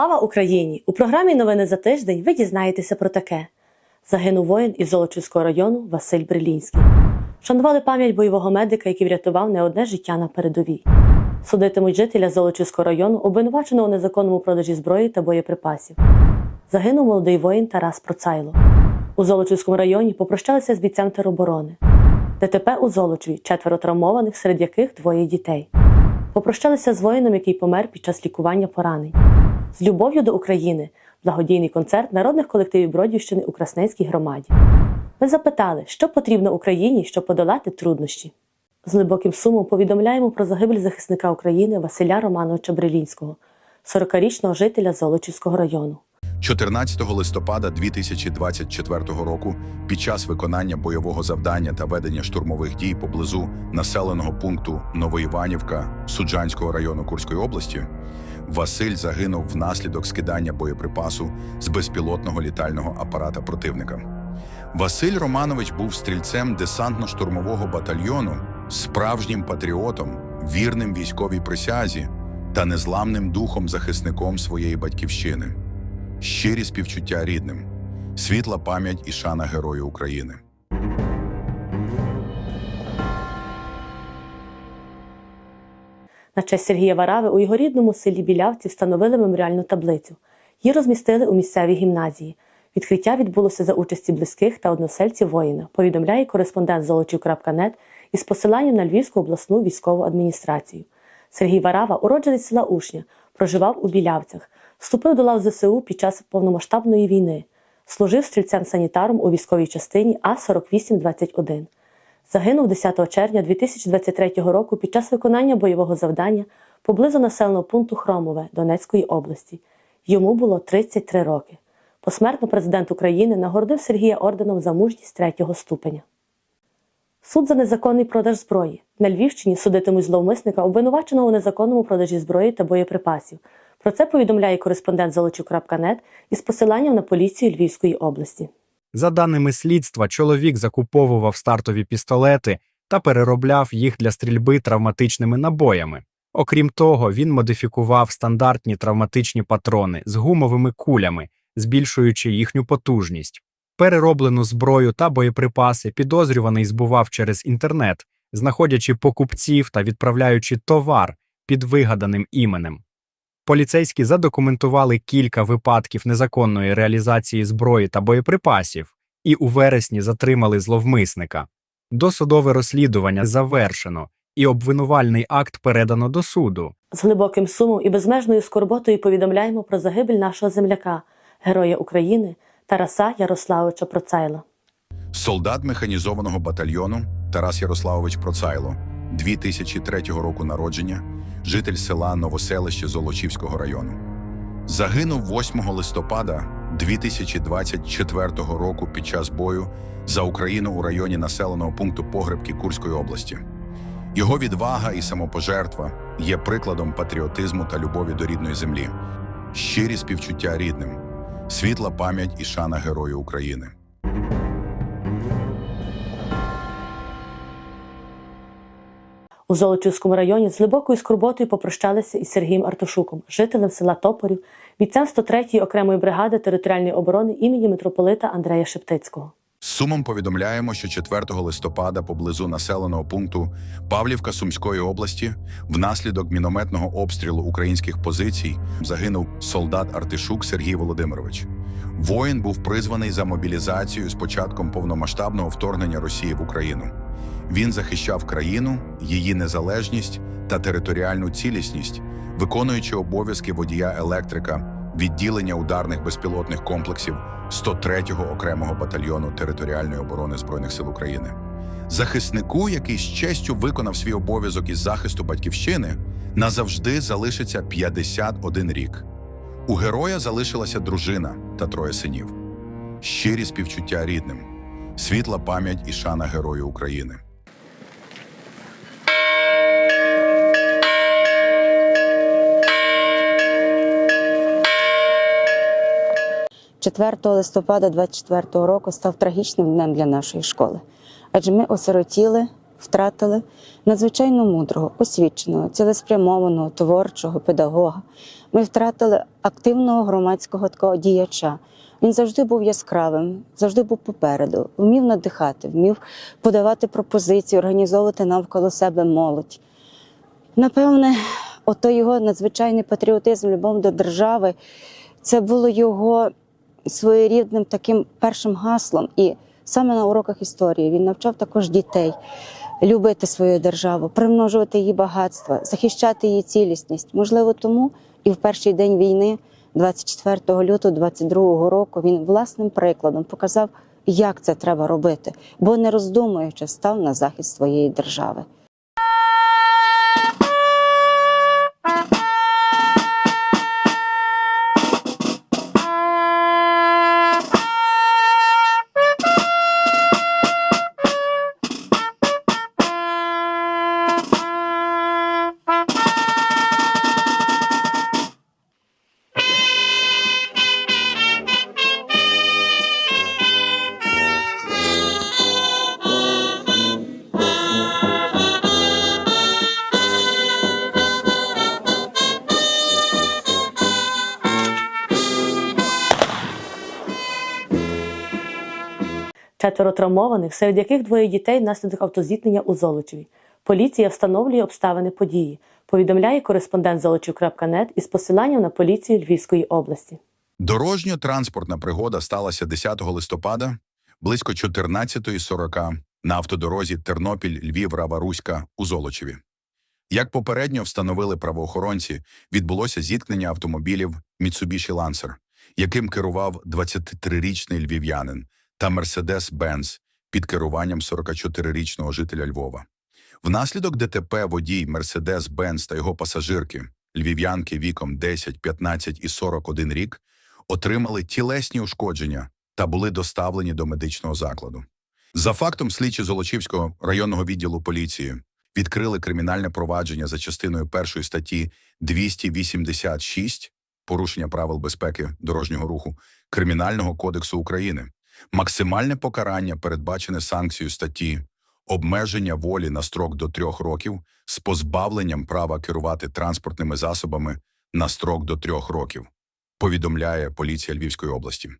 Слава Україні! У програмі Новини за тиждень ви дізнаєтеся про таке: загинув воїн із Золочівського району Василь Брилінський. Шанували пам'ять бойового медика, який врятував не одне життя на передовій. Судитимуть жителя Золочівського району, обвинуваченого у незаконному продажі зброї та боєприпасів. Загинув молодий воїн Тарас Процайло. У Золочівському районі попрощалися з бійцем тероборони. ДТП у Золочеві четверо травмованих, серед яких двоє дітей. Попрощалися з воїном, який помер під час лікування поранень. З любов'ю до України благодійний концерт народних колективів Бродівщини у Красненській громаді. Ми запитали, що потрібно Україні, щоб подолати труднощі. З глибоким сумом повідомляємо про загибель захисника України Василя Романовича Брилінського, 40-річного жителя Золочівського району. 14 листопада 2024 року під час виконання бойового завдання та ведення штурмових дій поблизу населеного пункту Новоіванівка Суджанського району Курської області Василь загинув внаслідок скидання боєприпасу з безпілотного літального апарата противника. Василь Романович був стрільцем десантно-штурмового батальйону, справжнім патріотом, вірним військовій присязі та незламним духом захисником своєї батьківщини. Щирі співчуття рідним, світла пам'ять і шана Герою України. На честь Сергія Варави у його рідному селі Білявці встановили меморіальну таблицю. Її розмістили у місцевій гімназії. Відкриття відбулося за участі близьких та односельців воїна, повідомляє кореспондент золочів.нет із посиланням на Львівську обласну військову адміністрацію. Сергій Варава, уродженець села Ушня, проживав у Білявцях, вступив до лав ЗСУ під час повномасштабної війни, служив стрільцем-санітаром у військовій частині А-4821. Загинув 10 червня 2023 року під час виконання бойового завдання поблизу населеного пункту Хромове Донецької області. Йому було 33 роки. Посмертно президент України нагородив Сергія орденом за мужність третього ступеня. Суд за незаконний продаж зброї. На Львівщині судитимуть зловмисника, обвинуваченого у незаконному продажі зброї та боєприпасів. Про це повідомляє кореспондент Золочів.нет із посиланням на поліцію Львівської області. За даними слідства, чоловік закуповував стартові пістолети та переробляв їх для стрільби травматичними набоями. Окрім того, він модифікував стандартні травматичні патрони з гумовими кулями, збільшуючи їхню потужність. Перероблену зброю та боєприпаси підозрюваний збував через інтернет, знаходячи покупців та відправляючи товар під вигаданим іменем. Поліцейські задокументували кілька випадків незаконної реалізації зброї та боєприпасів і у вересні затримали зловмисника. Досудове розслідування завершено, і обвинувальний акт передано до суду. З глибоким сумом і безмежною скорботою повідомляємо про загибель нашого земляка, героя України Тараса Ярославовича Процайла. Солдат механізованого батальйону Тарас Ярославович Процайло, 2003 року народження, житель села Новоселище Золочівського району. Загинув 8 листопада 2024 року під час бою за Україну у районі населеного пункту Погребки Курської області. Його відвага і самопожертва є прикладом патріотизму та любові до рідної землі, щирі співчуття рідним, світла пам'ять і шана Герою України. У Золочівському районі з глибокою скорботою попрощалися із Сергієм Артушуком, жителем села Топорів, бійцем 103-ї окремої бригади територіальної оборони імені митрополита Андрея Шептицького. Сумом повідомляємо, що 4 листопада поблизу населеного пункту Павлівка Сумської області внаслідок мінометного обстрілу українських позицій загинув солдат Артишук Сергій Володимирович. Воїн був призваний за мобілізацію з початком повномасштабного вторгнення Росії в Україну. Він захищав країну, її незалежність та територіальну цілісність, виконуючи обов'язки водія електрика, відділення ударних безпілотних комплексів 103-го окремого батальйону територіальної оборони Збройних сил України. Захиснику, який з честю виконав свій обов'язок із захисту батьківщини, назавжди залишиться 51 рік. У героя залишилася дружина та троє синів. Щирі співчуття рідним, світла пам'ять і шана Герою України. 4 листопада 24 року став трагічним днем для нашої школи, адже ми осиротіли втратили надзвичайно мудрого, освіченого, цілеспрямованого, творчого педагога. Ми втратили активного громадського такого діяча. Він завжди був яскравим, завжди був попереду, вмів надихати, вмів подавати пропозиції, організовувати навколо себе молодь. Напевне, ото його надзвичайний патріотизм, любов до держави, це було його своєрідним таким першим гаслом. І саме на уроках історії він навчав також дітей любити свою державу, примножувати її багатства, захищати її цілісність. Можливо, тому і в перший день війни, 24 лютого 22 року, він власним прикладом показав, як це треба робити, бо не роздумуючи, став на захист своєї держави. Четверо травмованих, серед яких двоє дітей внаслідок автозіткнення у Золочеві. Поліція встановлює обставини події. Повідомляє кореспондент Золочів.нет із посиланням на поліцію Львівської області. Дорожньо-транспортна пригода сталася 10 листопада близько 14.40 на автодорозі Тернопіль-Львів-Рава-Руська у Золочеві. Як попередньо встановили правоохоронці, відбулося зіткнення автомобілів Mitsubishi Lancer, яким керував 23-річний львів'янин, та Mercedes-Benz під керуванням 44-річного жителя Львова. Внаслідок ДТП водій Mercedes-Benz та його пасажирки, львів'янки віком 10, 15 і 41 рік, отримали тілесні ушкодження та були доставлені до медичного закладу. За фактом слідчі Золочівського районного відділу поліції відкрили кримінальне провадження за частиною першої статті 286 порушення правил безпеки дорожнього руху Кримінального кодексу України. Максимальне покарання передбачене санкцією статті обмеження волі на строк до трьох років з позбавленням права керувати транспортними засобами на строк до трьох років, повідомляє поліція Львівської області.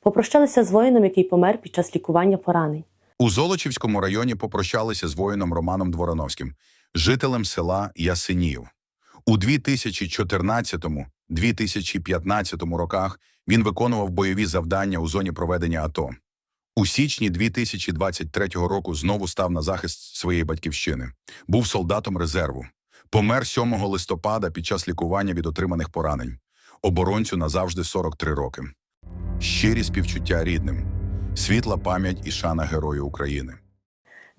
Попрощалися з воїном, який помер під час лікування поранень. У Золочівському районі попрощалися з воїном Романом Дворановським, жителем села Ясинів. У 2014-2015 роках він виконував бойові завдання у зоні проведення АТО. У січні 2023 року знову став на захист своєї батьківщини. Був солдатом резерву. Помер 7 листопада під час лікування від отриманих поранень. Оборонцю назавжди 43 роки. Щирі співчуття рідним. Світла пам'ять і шана Герою України.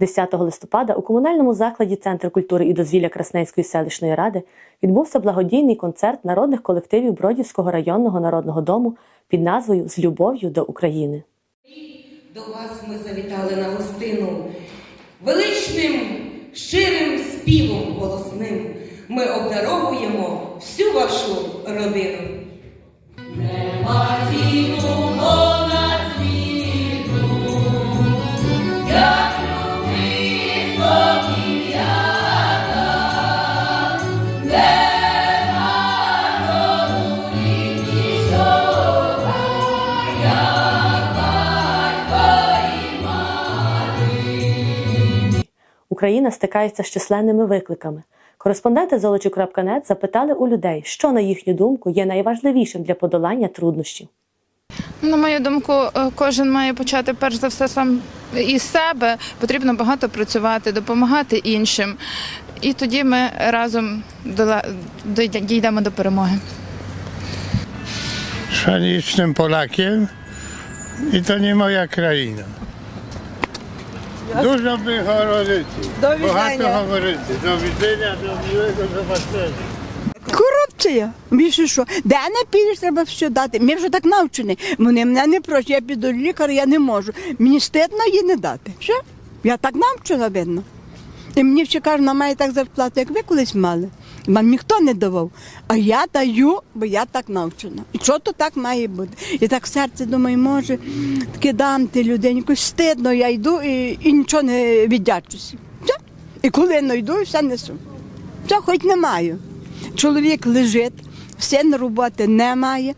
10 листопада у комунальному закладі Центр культури і дозвілля Красненської селищної ради відбувся благодійний концерт народних колективів Бродівського районного народного дому під назвою З любов'ю до України. До вас ми завітали на гостину. Величним, щирим співом голосним ми обдаровуємо всю вашу родину. Нема Україна стикається з численними викликами. Кореспонденти Золочів.нет запитали у людей, що на їхню думку є найважливішим для подолання труднощів. На мою думку, е, кожен має почати перш за все сам із себе. Потрібно багато працювати, допомагати іншим. І тоді ми разом дійдемо до перемоги. szanicznym Polakiem i to nie moja kraina. Dużo by говорити. Багато говорити. До widzenia, до miłego zobaczenia. Корупція. Більше що? Де не підеш, треба все дати. Ми вже так навчені. Вони мене не просять, я піду до лікаря, я не можу. Мені стидно їй не дати. Все? Я так навчена, видно. І мені ще кажуть, вона має так зарплату, як ви колись мали. Вам ніхто не давав. А я даю, бо я так навчена. І що то так має бути? І так в серці думаю, може, таке дам ти людині, якось стидно, я йду і, і нічого не віддячуся. Все? І коли знайду, все несу. Все хоч не маю. Чоловік лежить, син роботи немає.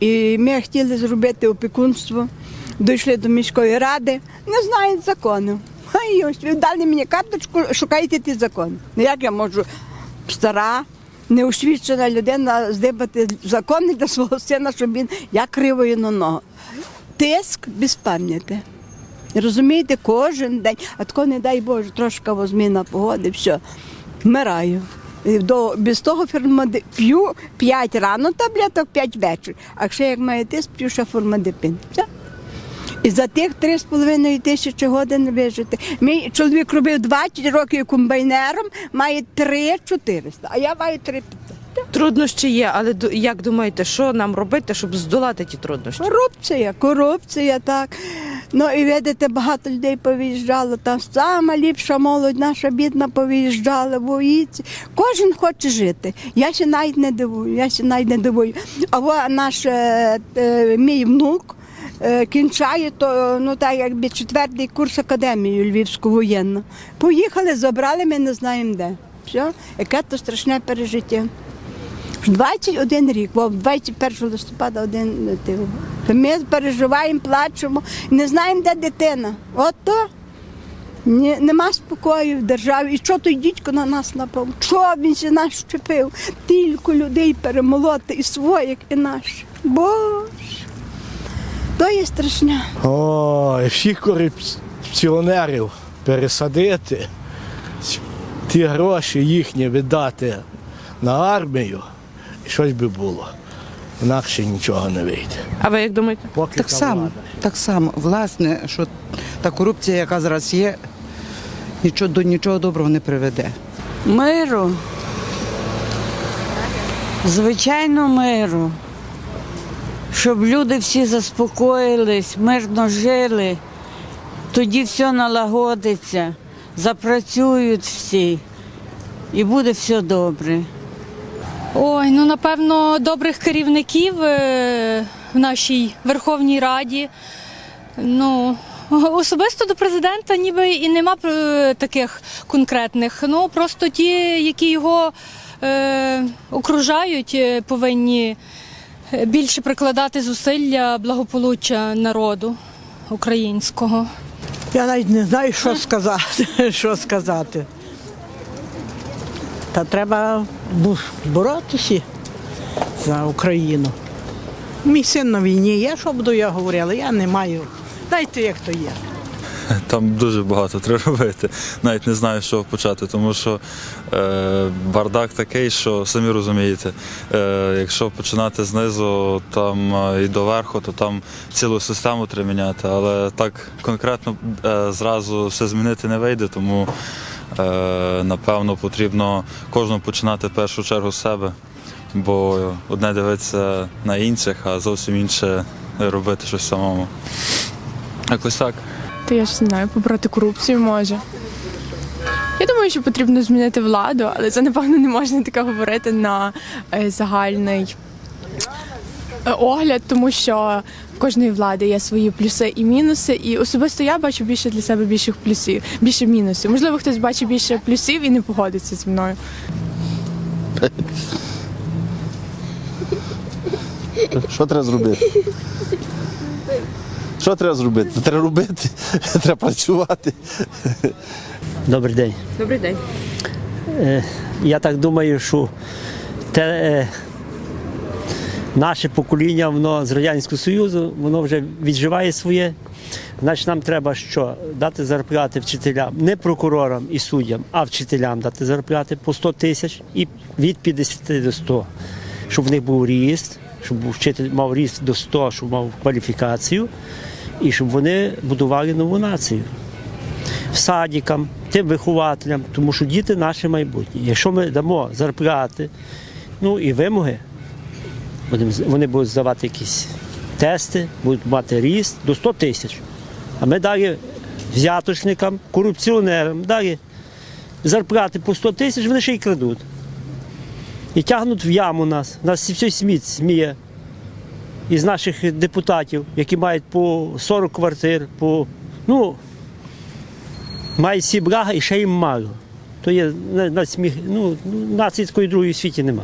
І ми хотіли зробити опікунство. Дійшли до міської ради, не знають закону. Ай, ось дали мені карточку, шукайте ті закони. Ну як я можу стара, неосвічена людина здибати закони для свого сина, щоб він як кривою на ногу. Тиск без пам'яті. Розумієте, кожен день, а тако, не дай Боже, трошки зміна погоди, все, вмираю. До, без того фермади п'ю 5 рано таблеток, 5 вечір. А ще як має тиск, п'ю ще формадипин. Все. І за тих 3,5 тисячі годин вижити. Мій чоловік робив 20 років комбайнером, має 3,400, а я маю 3,500. Труднощі є, але як думаєте, що нам робити, щоб здолати ті труднощі? Корупція, корупція, так. Ну і видите, багато людей повиїжджало. Там сама ліпша молодь, наша бідна повиїжджала, боїться. Кожен хоче жити. Я ще навіть не дивую, я ще навіть не дивую. А наш е, е, мій внук. Е, Кінчає то ну так якби четвертий курс академії Львівську воєнну. Поїхали, забрали, ми не знаємо де. Все, яке то страшне пережиття. 21 рік, бо 21 листопада один ти. Ми переживаємо, плачемо, не знаємо, де дитина. От то ні, нема спокою в державі. І що той дідько на нас напав? Що він ще нас щепив? Тільки людей перемолоти і своїх, і наших. Боже, то є страшне. Ой, всіх корупціонерів пересадити, ті гроші їхні віддати на армію, і щось би було. Інакше нічого не вийде. А ви як думаєте? Поки Так само, влада. так само. Власне, що та корупція, яка зараз є, нічого, до нічого доброго не приведе. Миру. Звичайно, миру. Щоб люди всі заспокоїлись, мирно жили, тоді все налагодиться, запрацюють всі і буде все добре. Ой, ну напевно, добрих керівників е, в нашій Верховній Раді. Ну, особисто до президента ніби і нема е, таких конкретних. Ну, просто ті, які його е, окружають, е, повинні більше прикладати зусилля благополуччя народу українського. Я навіть не знаю, що сказати. що сказати. Та треба боротися за Україну. Мій син на війні є, що буду я говорила, я не маю. Дайте, як то є. Там дуже багато треба робити. Навіть не знаю, чого почати, тому що е, бардак такий, що самі розумієте, е, якщо починати знизу там е, і до верху, то там цілу систему треба міняти. Але так конкретно е, зразу все змінити не вийде, тому е, напевно потрібно кожному починати в першу чергу з себе. Бо одне дивитися на інших, а зовсім інше робити щось самому. Якось так. Та я ж не знаю, побороти корупцію може. Я думаю, що потрібно змінити владу, але це напевно не можна таке говорити на е, загальний е, огляд, тому що в кожної влади є свої плюси і мінуси. І особисто я бачу більше для себе більших плюсів, більше мінусів. Можливо, хтось бачить більше плюсів і не погодиться зі мною. Що треба зробити? Що треба зробити? Треба робити, треба працювати. Добрий день. Добрий день. Е, Я так думаю, що те, е, наше покоління воно з Радянського Союзу, воно вже відживає своє. Значить, нам треба що? Дати зарплати вчителям, не прокурорам і суддям, а вчителям дати зарплати по 100 тисяч і від 50 до 100. Щоб в них був ріст, щоб вчитель мав ріст до 100, щоб мав кваліфікацію, і щоб вони будували нову націю садикам, тим вихователям, тому що діти наше майбутнє. Якщо ми дамо зарплати, ну і вимоги, вони будуть здавати якісь тести, будуть мати ріст до 100 тисяч. А ми далі взяточникам, корупціонерам далі зарплати по 100 тисяч, вони ще й крадуть. І тягнуть в яму нас. Нас все сміє із наших депутатів, які мають по 40 квартир, по ну, мають всі блага і ще їм мало. То є на, на сміх, ну, такої другої в світі нема.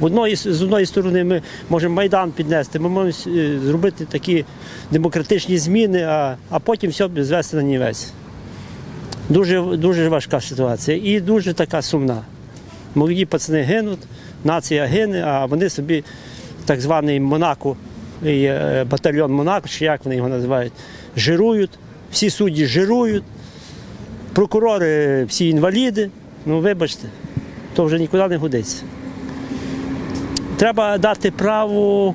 Одної, з одної сторони ми можемо Майдан піднести, ми можемо е, зробити такі демократичні зміни, а, а потім все звести на нівець. Дуже, дуже важка ситуація і дуже така сумна. Молоді пацани гинуть, нація гине, а вони собі так званий Монако, е, батальйон Монако, чи як вони його називають, жирують, всі судді жирують, прокурори всі інваліди. Ну, вибачте, то вже нікуди не годиться. Треба дати право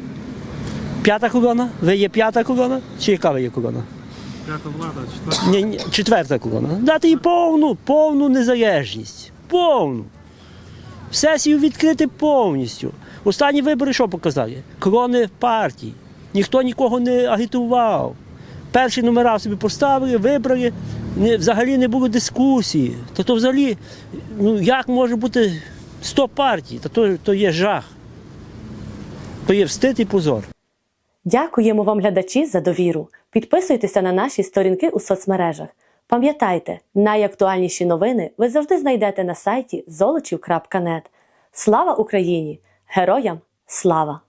п'ята колона. Ви є п'ята колона? Чи яка ви є колона? П'ята влада, четверта. Ні, ні, четверта колона. Дати їй повну, повну незалежність. Повну. Сесію відкрити повністю. Останні вибори що показали? Колони партій. Ніхто нікого не агітував. Перші номера собі поставили, вибрали, не, взагалі не було дискусії. Та то взагалі, ну як може бути 100 партій? Та то, то є жах. То є встид і позор. Дякуємо вам, глядачі, за довіру. Підписуйтеся на наші сторінки у соцмережах. Пам'ятайте, найактуальніші новини ви завжди знайдете на сайті золочів.нет. Слава Україні! Героям слава!